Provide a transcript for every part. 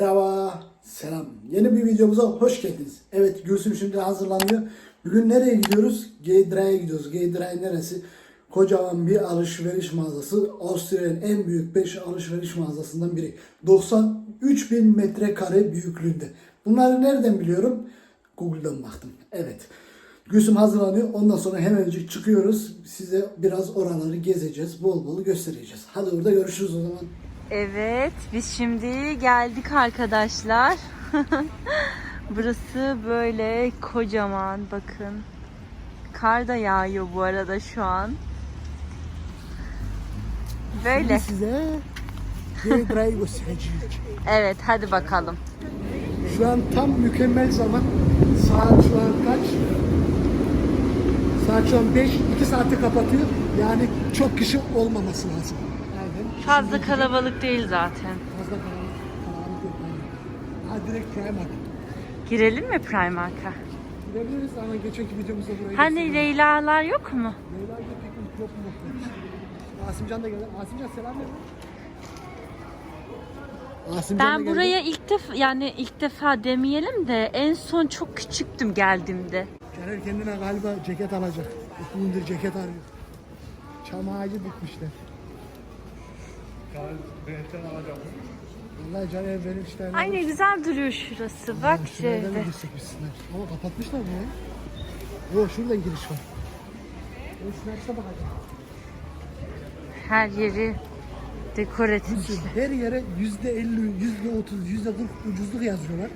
Merhaba, selam. Yeni bir videomuza hoş geldiniz. Evet, Gülsüm şimdi hazırlanıyor. Bugün nereye gidiyoruz? Geydra'ya gidiyoruz. Geydra neresi? Kocaman bir alışveriş mağazası. Avusturya'nın en büyük 5 alışveriş mağazasından biri. 93 bin metrekare büyüklüğünde. Bunları nereden biliyorum? Google'dan baktım. Evet. Gülsüm hazırlanıyor. Ondan sonra hemencik çıkıyoruz. Size biraz oraları gezeceğiz. Bol bol göstereceğiz. Hadi orada görüşürüz o zaman. Evet, biz şimdi geldik arkadaşlar. Burası böyle kocaman bakın. Kar da yağıyor bu arada şu an. Böyle. Şimdi size göstereceğim. Evet, hadi bakalım. Şu an tam mükemmel zaman. Saat şu an kaç? Saat şu an 5, 2 saate kapatıyor. Yani çok kişi olmaması lazım. Fazla kalabalık değil zaten. Fazla kalabalık, kalabalık yok. Ha direkt Primark. Girelim mi Primark'a? Gidebiliriz ama geçenki videomuzda buraya Hani. Leyla'lar yok mu? Leyla ile pek yok mu? Asimcan da geldi. Asimcan selam ver. Asimcan da Ben geldi. buraya ilk defa yani ilk defa demeyelim de en son çok küçüktüm geldiğimde. Caner kendine galiba ceket alacak. Gündür ceket arıyor. Çam ağacı dikmişler. Vallahi Caner benim işte. Ay ne güzel duruyor şurası. Bak bizsinler? Ama kapatmışlar burayı. Yok şuradan giriş var. Şuna bakacağım. Her yeri dekor. Her yere yüzde elli, yüzde otuz, yüzde kırk ucuzluk yazıyorlar.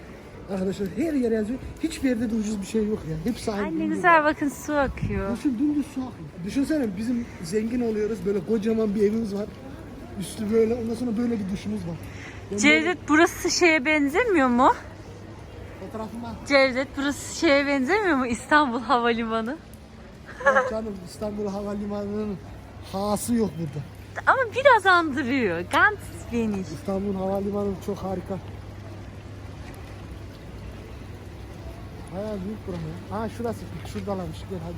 Arkadaşlar her yere yazıyor. Hiçbir yerde de ucuz bir şey yok ya. Hepsi aynı. Ay ne güzel bakın su akıyor. Düşün dümdüz su akıyor. Düşünsene bizim zengin oluyoruz. Böyle kocaman bir evimiz var. Üstü böyle. Ondan sonra böyle bir duşumuz var. Böyle Cevdet burası şeye benzemiyor mu? Fotoğrafıma Cevdet burası şeye benzemiyor mu? İstanbul Havalimanı. Yok canım İstanbul Havalimanı'nın hası yok burada. Ama biraz andırıyor. Ganz wenig. İstanbul Havalimanı çok harika. Bayağı büyük buranın. Ha şurası. Şuradalarmış. Gel hadi.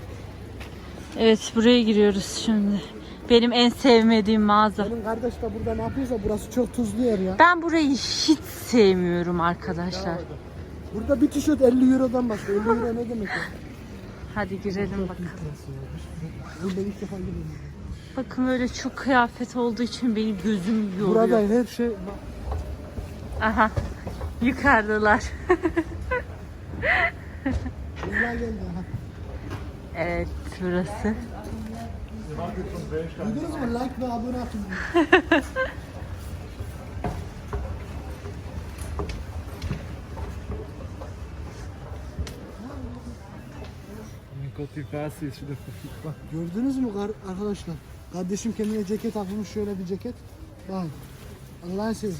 Evet buraya giriyoruz şimdi. Benim en sevmediğim mağaza. Benim kardeş de burada ne yapıyorsa burası çok tuzlu yer ya. Ben burayı hiç sevmiyorum arkadaşlar. Burada bir tişört 50 Euro'dan başlıyor. 50 Euro ne demek ya? Hadi girelim bakalım. Oğlum ben ilk defa geliyorum. Bakın böyle çok kıyafet olduğu için benim gözüm yoruyor. Burada her şey Aha. Yukarıdalar. Leyla geldi aha. evet burası. Duydunuz mu? Like ve abone atın. Enquanto eu faço isso, da fico Bak gördünüz mü arkadaşlar? Kardeşim kendine ceket almış şöyle bir ceket. Bak. Allah'ın şu-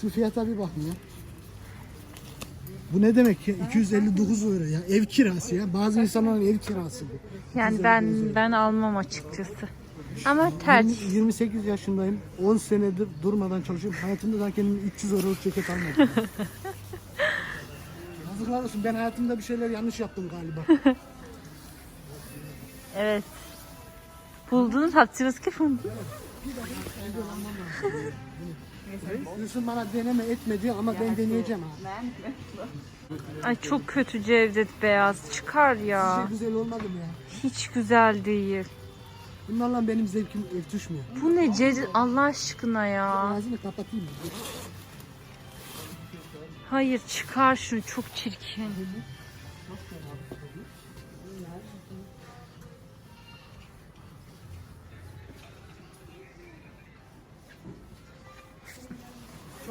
Şu fiyata bir bakın ya. Bu ne demek ya? 259 euro ya. Ev kirası ya. Bazı insanların ev kirası bu. Yani ben ben almam açıkçası. Ama tercih. 20 28 yaşındayım. 10 senedir durmadan çalışıyorum. Hayatımda daha kendime 300 euroluk ceket almadım. Yazıklar olsun. Ben hayatımda bir şeyler yanlış yaptım galiba. Evet. Buldunuz hatırınız ki Yusuf bana deneme etmedi ama ben deneyeceğim ha. Ay çok kötü Cevdet beyaz. Çıkar ya. şey güzel olmadı mı ya? Hiç güzel değil. Bunlarla benim zevkim örtüşmüyor. Bu ne Cevdet Allah aşkına ya. Ağzını kapatayım mı? Hayır çıkar şunu çok çirkin.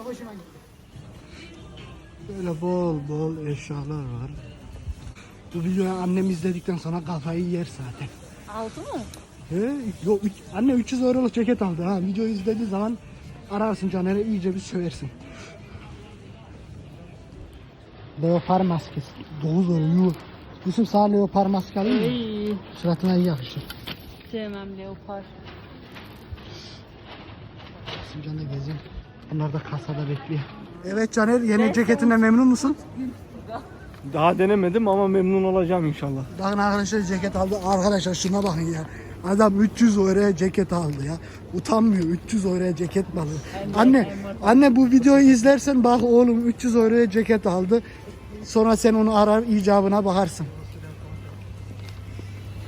Hoşuma gitti. Böyle bol bol eşyalar var. Bu videoyu annem izledikten sonra kafayı yer zaten. Aldı mı? He, yok, üç- anne 300 euroluk ceket aldı ha. Videoyu izlediği zaman ararsın Caner'e iyice bir söversin. Leopar maskesi. 9 euro. Yuh. Yusuf sağ leopar maske alayım mı? Ey, Suratına iyi yakışır. sevmem leopar. Sincan'da gezeyim. Bunlar da kasada bekliyor. Evet Caner yeni ceketinden memnun musun? Daha denemedim ama memnun olacağım inşallah. Bakın arkadaşlar ceket aldı. Arkadaşlar şuna bakın ya. Adam 300 euroya ceket aldı ya. Utanmıyor 300 euroya ceket mi alıyor? Anne, anne bu videoyu izlersen bak oğlum 300 euroya ceket aldı. Sonra sen onu arar icabına bakarsın.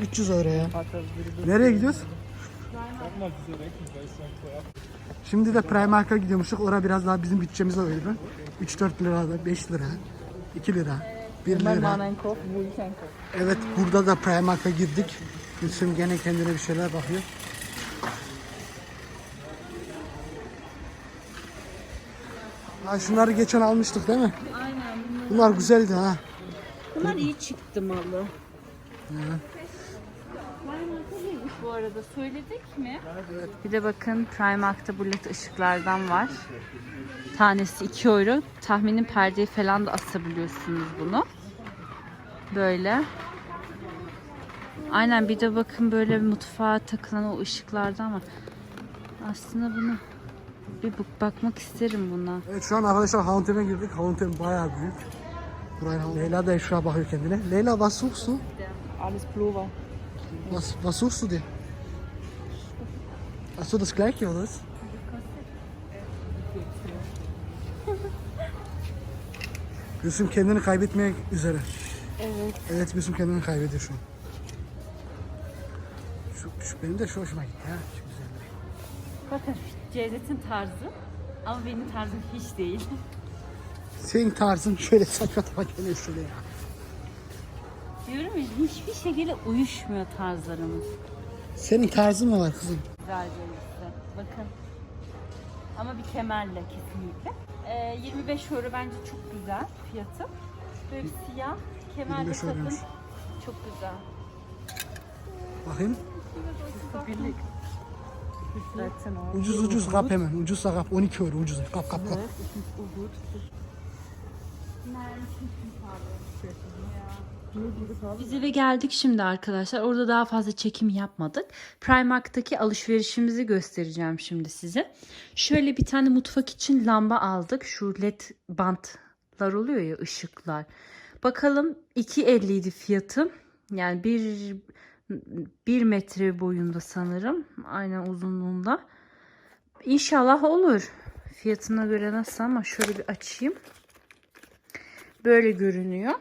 300 euroya. Nereye gidiyoruz? Şimdi de Primark'a gidiyormuşuk. Orada biraz daha bizim bütçemize uygun. 3-4 lira da 5 lira, 2 lira, 1 lira. Evet burada da Primark'a girdik. Gülsüm gene kendine bir şeyler bakıyor. Ha şunları geçen almıştık değil mi? Aynen. Bunlar güzeldi ha. Bunlar iyi çıktı malı. Bu arada söyledik mi? Bir de bakın Primark'ta bu led ışıklardan var. Tanesi 2 euro. Tahminin perdeyi falan da asabiliyorsunuz bunu. Böyle. Aynen bir de bakın böyle mutfağa takılan o ışıklardan var. Aslında bunu bir bak- bakmak isterim buna. Evet şu an arkadaşlar Hauntem'e girdik. Hauntem bayağı büyük. Buraya Leyla da şuraya bakıyor kendine. Leyla was suchst du? Alles Pullover. Was, was suchst du dir? Das gleiche oder was? Gülsüm kendini kaybetmeye üzere. Evet. Evet Gülsüm kendini kaybediyor şu an. Şu, şu benim de şu hoşuma gitti ha. Şu güzel. Bakın Cevdet'in tarzı ama benim tarzım hiç değil. Senin tarzın şöyle saçma sapan geliyor şöyle ya. Diyorum ya hiçbir şekilde uyuşmuyor tarzlarımız. Senin tarzın mı var kızım? Güzel Cevdet'te. Bakın. Ama bir kemerle kesinlikle. Ee, 25 euro bence çok güzel fiyatı. Böyle siyah kemerle 25 takım. euroymuş. Çok güzel. Bakayım. Birlik. Zaten o. Ucuz ucuz kap hemen. Ucuzsa kap. 12 euro ucuz. Kap kap kap. Biz eve geldik şimdi arkadaşlar. Orada daha fazla çekim yapmadık. Primark'taki alışverişimizi göstereceğim şimdi size. Şöyle bir tane mutfak için lamba aldık. Şu led bantlar oluyor ya ışıklar. Bakalım 2.50 idi fiyatı. Yani bir, bir metre boyunda sanırım. Aynen uzunluğunda. İnşallah olur. Fiyatına göre nasıl ama şöyle bir açayım. Böyle görünüyor.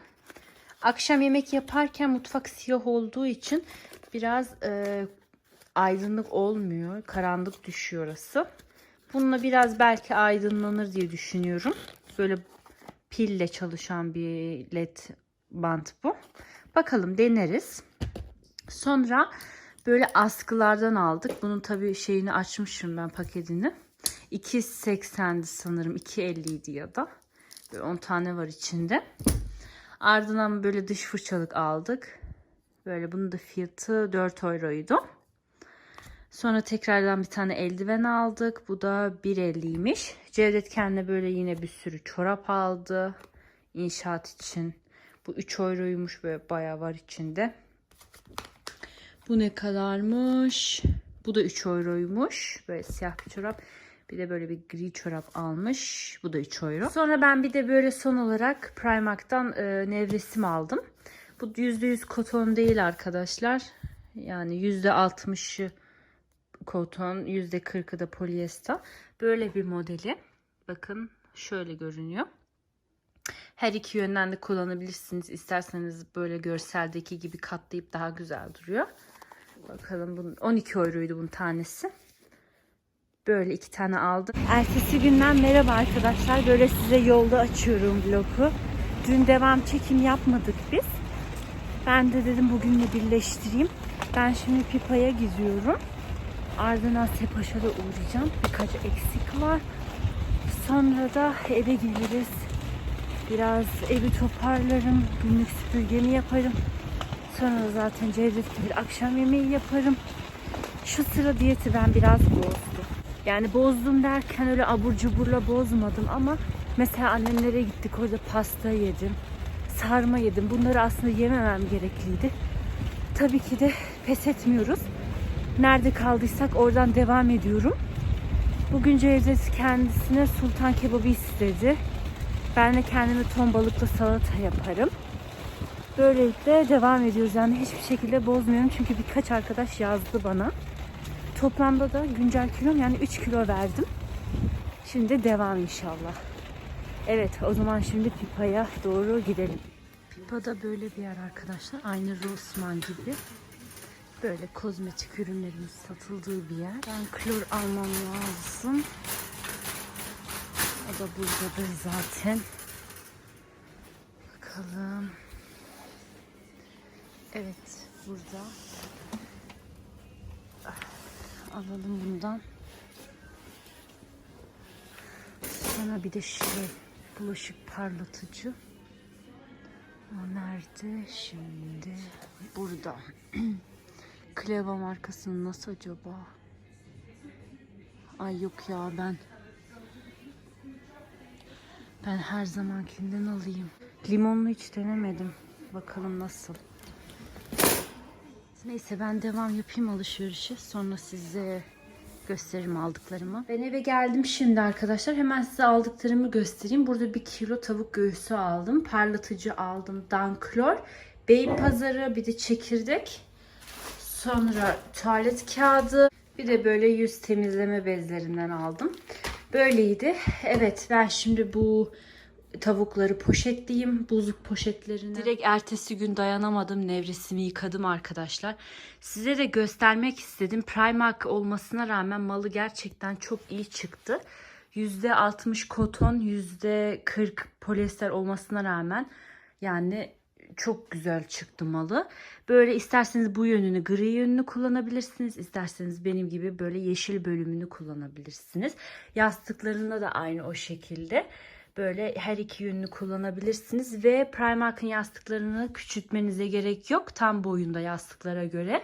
Akşam yemek yaparken mutfak siyah olduğu için biraz e, aydınlık olmuyor. Karanlık düşüyor orası. Bununla biraz belki aydınlanır diye düşünüyorum. Böyle pille çalışan bir led bant bu. Bakalım deneriz. Sonra böyle askılardan aldık. Bunun tabii şeyini açmışım ben paketini. 2.80'di sanırım. 2.50 idi ya da. Böyle 10 tane var içinde. Ardından böyle dış fırçalık aldık. Böyle bunun da fiyatı 4 euroydu. Sonra tekrardan bir tane eldiven aldık. Bu da 1.50'ymiş. Cevdet kendine böyle yine bir sürü çorap aldı. İnşaat için. Bu 3 euroymuş böyle bayağı var içinde. Bu ne kadarmış? Bu da 3 euroymuş. Böyle siyah bir çorap. Bir de böyle bir gri çorap almış. Bu da 3 euro. Sonra ben bir de böyle son olarak Primark'tan e, nevresim aldım. Bu %100 koton değil arkadaşlar. Yani %60'ı koton, %40'ı da polyester. Böyle bir modeli. Bakın şöyle görünüyor. Her iki yönden de kullanabilirsiniz. İsterseniz böyle görseldeki gibi katlayıp daha güzel duruyor. Bakalım bunun 12 euroydu bunun tanesi. Böyle iki tane aldım. Ertesi günden merhaba arkadaşlar. Böyle size yolda açıyorum vlogu. Dün devam çekim yapmadık biz. Ben de dedim bugünle birleştireyim. Ben şimdi Pipa'ya gidiyorum. Ardından Sepaş'a uğrayacağım. Birkaç eksik var. Sonra da eve geliriz. Biraz evi toparlarım. Günlük süpürgemi yaparım. Sonra zaten Cevdet'le bir akşam yemeği yaparım. Şu sıra diyeti ben biraz bozdum. Yani bozdum derken öyle abur cuburla bozmadım ama mesela annemlere gittik orada pasta yedim. Sarma yedim. Bunları aslında yememem gerekliydi. Tabii ki de pes etmiyoruz. Nerede kaldıysak oradan devam ediyorum. Bugün Cevdet kendisine sultan kebabı istedi. Ben de kendime ton balıklı salata yaparım. Böylelikle devam ediyoruz. Yani hiçbir şekilde bozmuyorum. Çünkü birkaç arkadaş yazdı bana. Toplamda da güncel kilom yani 3 kilo verdim. Şimdi devam inşallah. Evet o zaman şimdi Pipa'ya doğru gidelim. Pipa da böyle bir yer arkadaşlar. Aynı Rossmann gibi. Böyle kozmetik ürünlerin satıldığı bir yer. Ben klor almam lazım. O da buradadır zaten. Bakalım. Evet burada. Alalım bundan. Sonra bir de şey bulaşık parlatıcı. O nerede şimdi? Burada. Kleva markasının nasıl acaba? Ay yok ya ben ben her zamankinden alayım. Limonlu hiç denemedim. Bakalım nasıl. Neyse ben devam yapayım alışverişe. Sonra size gösteririm aldıklarımı. Ben eve geldim şimdi arkadaşlar. Hemen size aldıklarımı göstereyim. Burada bir kilo tavuk göğsü aldım. Parlatıcı aldım. Danklor. Beyin pazarı bir de çekirdek. Sonra tuvalet kağıdı. Bir de böyle yüz temizleme bezlerinden aldım. Böyleydi. Evet ben şimdi bu tavukları poşetleyeyim. Buzluk poşetlerini. Direkt ertesi gün dayanamadım. Nevresimi yıkadım arkadaşlar. Size de göstermek istedim. Primark olmasına rağmen malı gerçekten çok iyi çıktı. %60 koton, %40 polyester olmasına rağmen yani çok güzel çıktı malı. Böyle isterseniz bu yönünü gri yönünü kullanabilirsiniz. İsterseniz benim gibi böyle yeşil bölümünü kullanabilirsiniz. Yastıklarında da aynı o şekilde. Böyle her iki yönünü kullanabilirsiniz ve Primark'ın yastıklarını küçültmenize gerek yok. Tam boyunda yastıklara göre.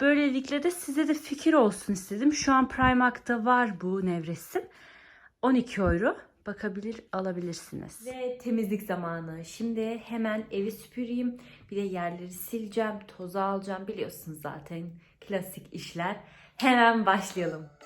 Böylelikle de size de fikir olsun istedim. Şu an Primark'ta var bu nevresim. 12 euro bakabilir alabilirsiniz. Ve temizlik zamanı. Şimdi hemen evi süpüreyim. Bir de yerleri sileceğim, tozu alacağım. Biliyorsunuz zaten klasik işler. Hemen başlayalım.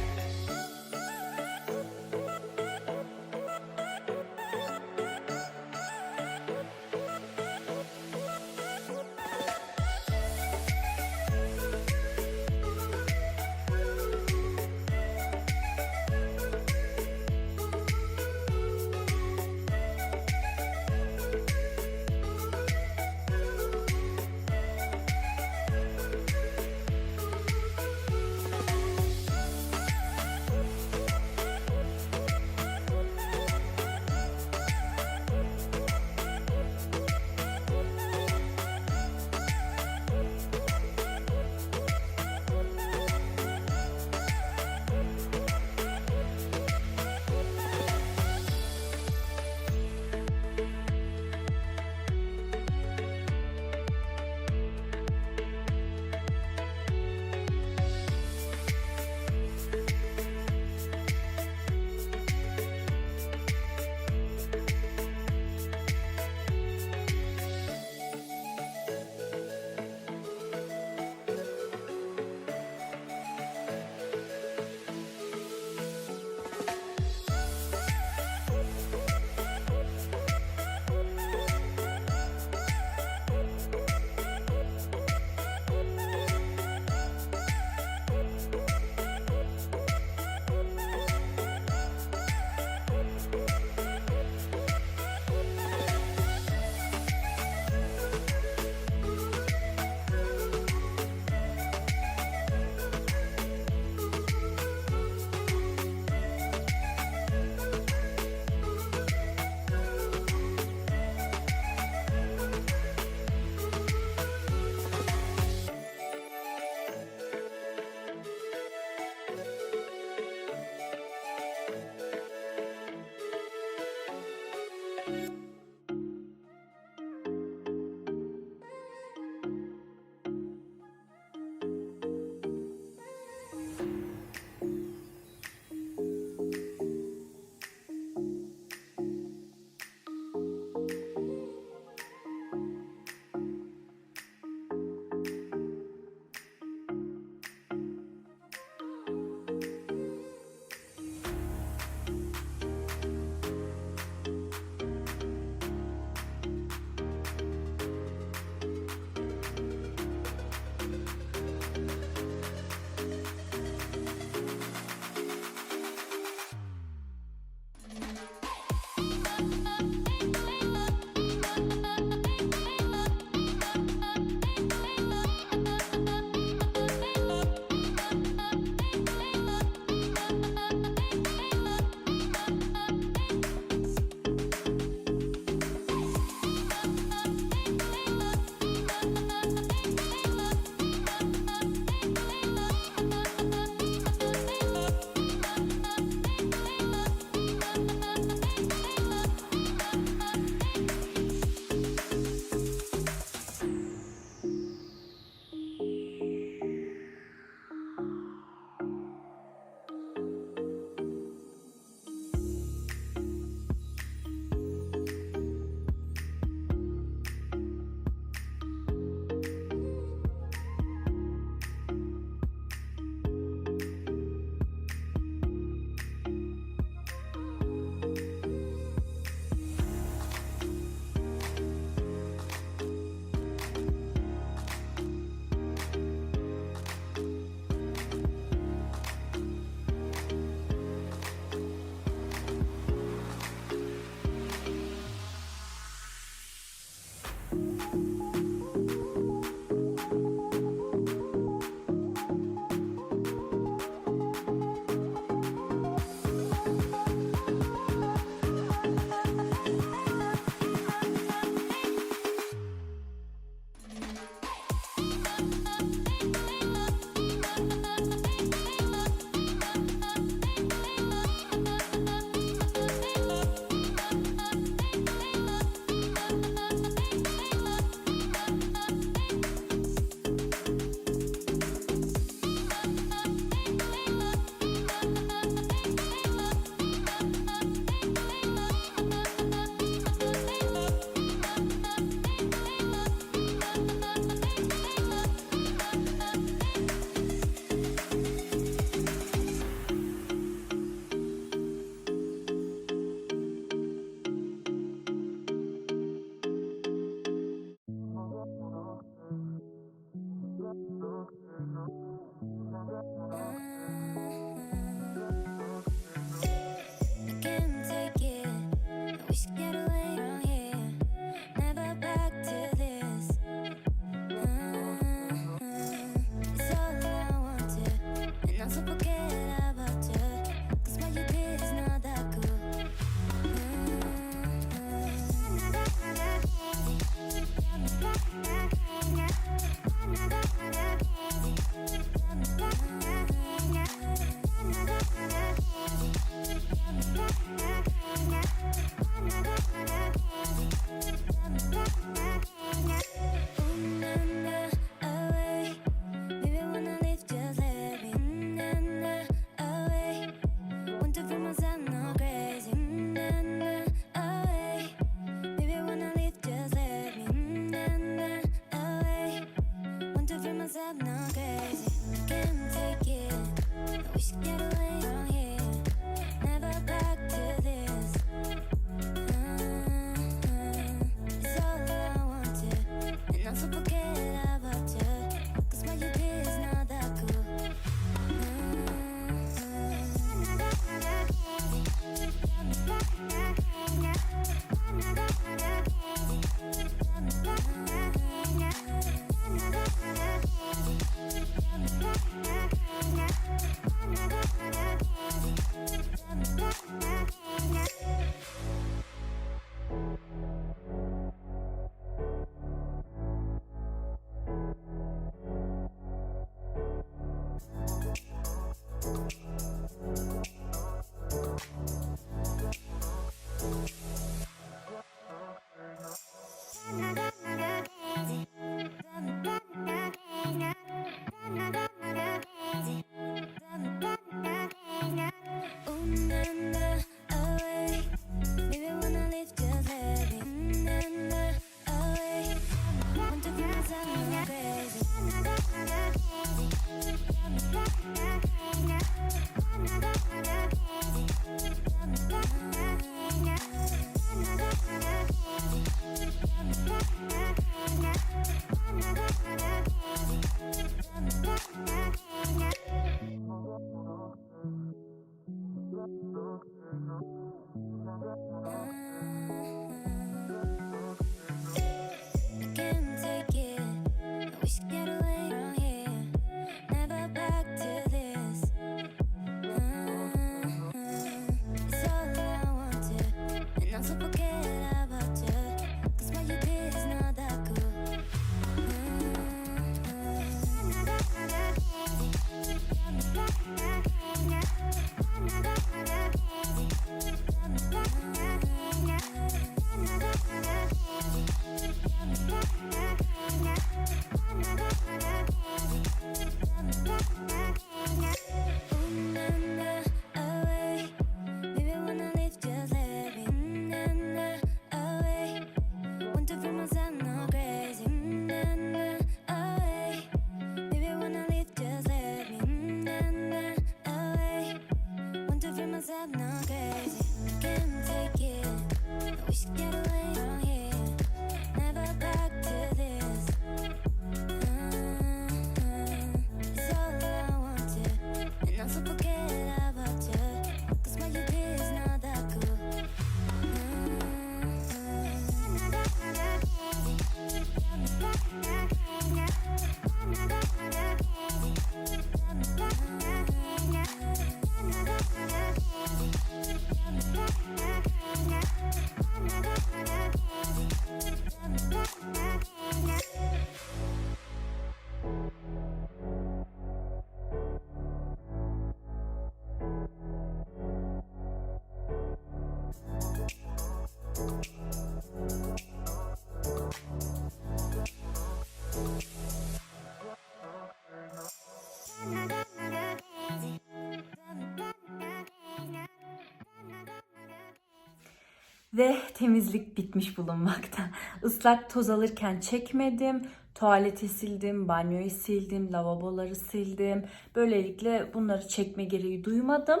Ve temizlik bitmiş bulunmakta. Islak toz alırken çekmedim. Tuvaleti sildim, banyoyu sildim, lavaboları sildim. Böylelikle bunları çekme gereği duymadım.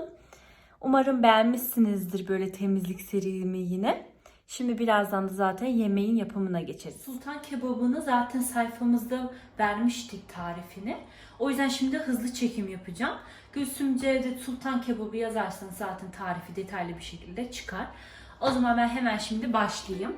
Umarım beğenmişsinizdir böyle temizlik serimi yine. Şimdi birazdan da zaten yemeğin yapımına geçeriz. Sultan kebabını zaten sayfamızda vermiştik tarifini. O yüzden şimdi hızlı çekim yapacağım. Gülsüm Cevdet Sultan kebabı yazarsanız zaten tarifi detaylı bir şekilde çıkar. O zaman ben hemen şimdi başlayayım.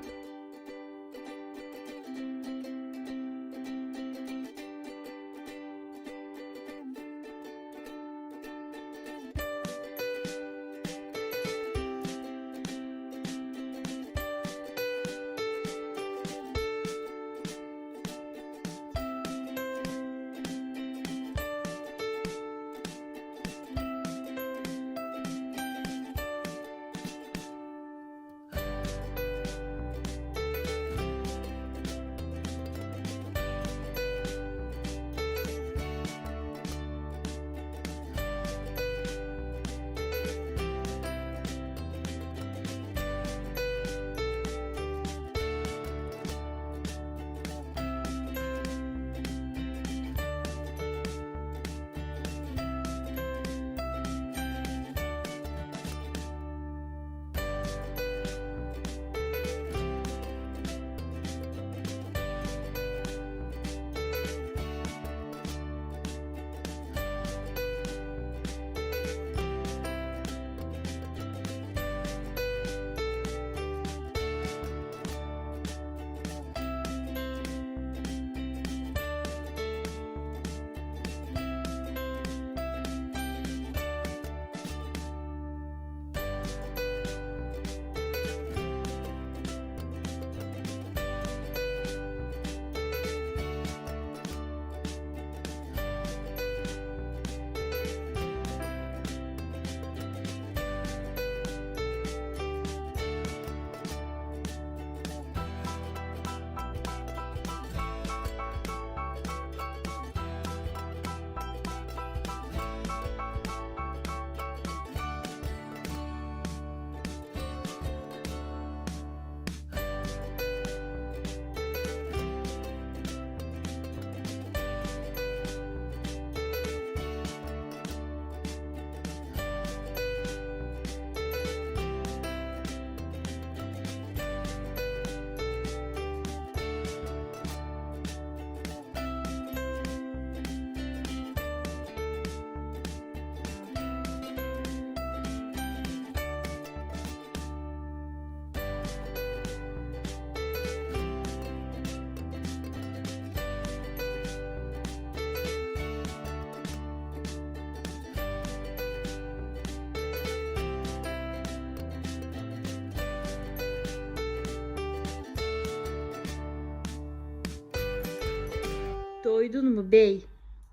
Doydun mu bey?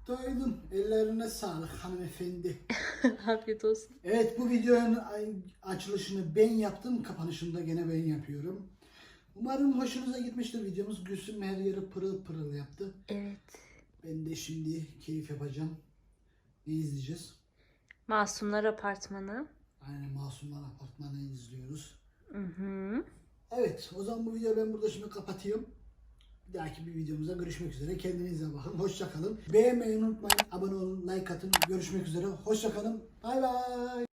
Doydum. Ellerine sağlık hanımefendi. Afiyet olsun. Evet bu videonun açılışını ben yaptım. Kapanışını da gene ben yapıyorum. Umarım hoşunuza gitmiştir videomuz. Gülsüm her yeri pırıl pırıl yaptı. Evet. Ben de şimdi keyif yapacağım. Ne izleyeceğiz? Masumlar Apartmanı. Aynen Masumlar Apartmanı izliyoruz. Hı hı. Evet o zaman bu videoyu ben burada şimdi kapatıyorum. Dahaki bir videomuzda görüşmek üzere. Kendinize bakın. Hoşça kalın. Beğenmeyi unutmayın. Abone olun, like atın. Görüşmek üzere. Hoşça kalın. Bay bay.